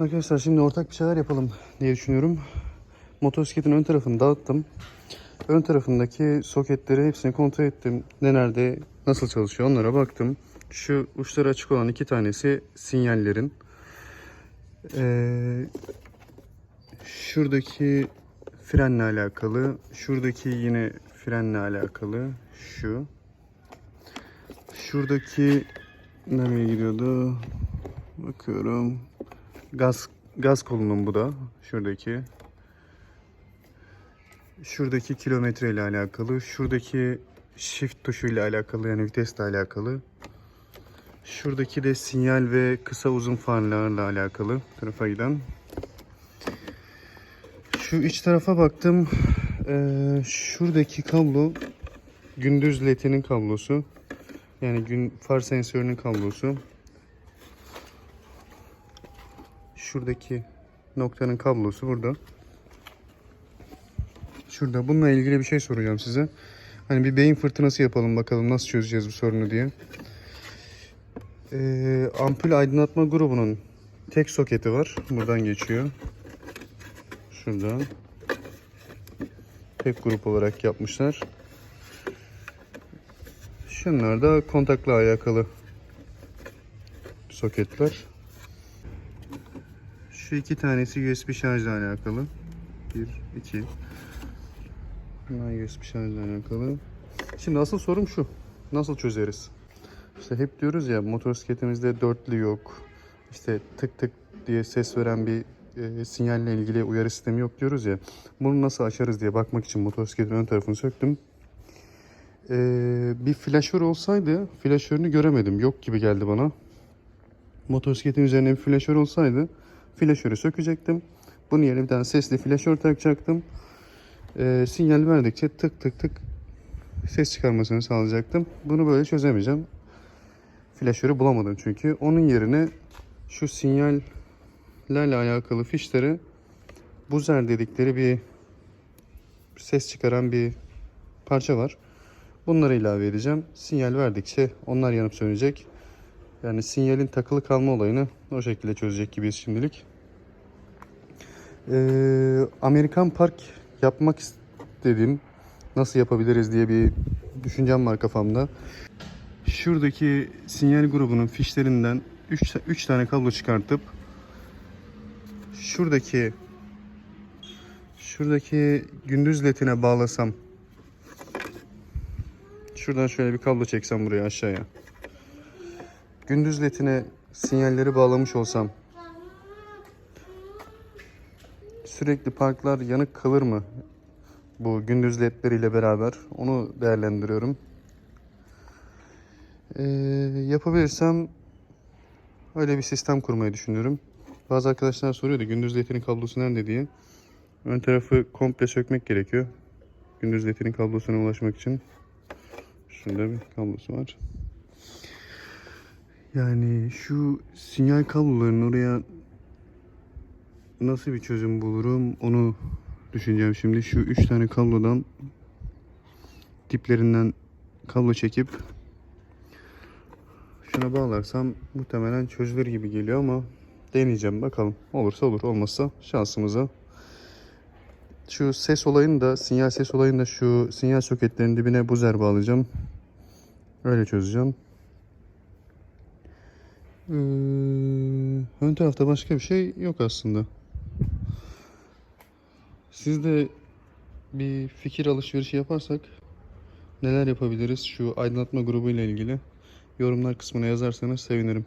Arkadaşlar şimdi ortak bir şeyler yapalım diye düşünüyorum. Motosikletin ön tarafını dağıttım. Ön tarafındaki soketleri hepsini kontrol ettim. Ne nerede, nasıl çalışıyor onlara baktım. Şu uçları açık olan iki tanesi sinyallerin. Ee, şuradaki frenle alakalı. Şuradaki yine frenle alakalı. Şu. Şuradaki nereye gidiyordu? Bakıyorum. Gaz gaz kolunun bu da şuradaki. Şuradaki kilometre ile alakalı, şuradaki shift tuşu ile alakalı yani vitesle alakalı. Şuradaki de sinyal ve kısa uzun farlarla alakalı tarafa giden. Şu iç tarafa baktım. Ee, şuradaki kablo gündüz ledinin kablosu. Yani gün far sensörünün kablosu. Şuradaki noktanın kablosu burada. Şurada bununla ilgili bir şey soracağım size. Hani bir beyin fırtınası yapalım bakalım nasıl çözeceğiz bu sorunu diye. Ee, ampul aydınlatma grubunun tek soketi var. Buradan geçiyor. Şurada. Tek grup olarak yapmışlar. Şunlar da kontakla alakalı soketler. Şu iki tanesi USB şarjla alakalı. Bir, iki. Bunlar USB şarjla alakalı. Şimdi asıl sorum şu. Nasıl çözeriz? İşte hep diyoruz ya motosikletimizde dörtlü yok. İşte tık tık diye ses veren bir e, sinyalle ilgili uyarı sistemi yok diyoruz ya. Bunu nasıl açarız diye bakmak için motosikletin ön tarafını söktüm. E, bir flaşör olsaydı flaşörünü göremedim. Yok gibi geldi bana. Motosikletin üzerine bir flaşör olsaydı flaşörü sökecektim. Bunun yerine bir tane sesli flaşör takacaktım. E, sinyal verdikçe tık tık tık ses çıkarmasını sağlayacaktım. Bunu böyle çözemeyeceğim. Flaşörü bulamadım çünkü. Onun yerine şu sinyallerle alakalı fişleri buzer dedikleri bir ses çıkaran bir parça var. Bunları ilave edeceğim. Sinyal verdikçe onlar yanıp sönecek. Yani sinyalin takılı kalma olayını o şekilde çözecek gibiyiz şimdilik. Ee, Amerikan Park yapmak istedim. Nasıl yapabiliriz diye bir düşüncem var kafamda. Şuradaki sinyal grubunun fişlerinden 3 3 tane kablo çıkartıp şuradaki şuradaki gündüz ledine bağlasam şuradan şöyle bir kablo çeksem buraya aşağıya gündüz ledine sinyalleri bağlamış olsam sürekli parklar yanık kalır mı bu gündüz ledleriyle beraber onu değerlendiriyorum. Ee, yapabilirsem öyle bir sistem kurmayı düşünüyorum. Bazı arkadaşlar soruyordu gündüz ledinin kablosu nerede diye. Ön tarafı komple sökmek gerekiyor. Gündüz ledinin kablosuna ulaşmak için. Şurada bir kablosu var. Yani şu sinyal kablolarının oraya nasıl bir çözüm bulurum onu düşüneceğim şimdi. Şu 3 tane kablodan diplerinden kablo çekip şuna bağlarsam muhtemelen çözülür gibi geliyor ama deneyeceğim bakalım. Olursa olur olmazsa şansımıza. Şu ses olayını da sinyal ses olayını da şu sinyal soketlerinin dibine buzer bağlayacağım. Öyle çözeceğim. Ee, ön tarafta başka bir şey yok aslında. Siz de bir fikir alışverişi yaparsak neler yapabiliriz şu aydınlatma grubu ile ilgili yorumlar kısmına yazarsanız sevinirim.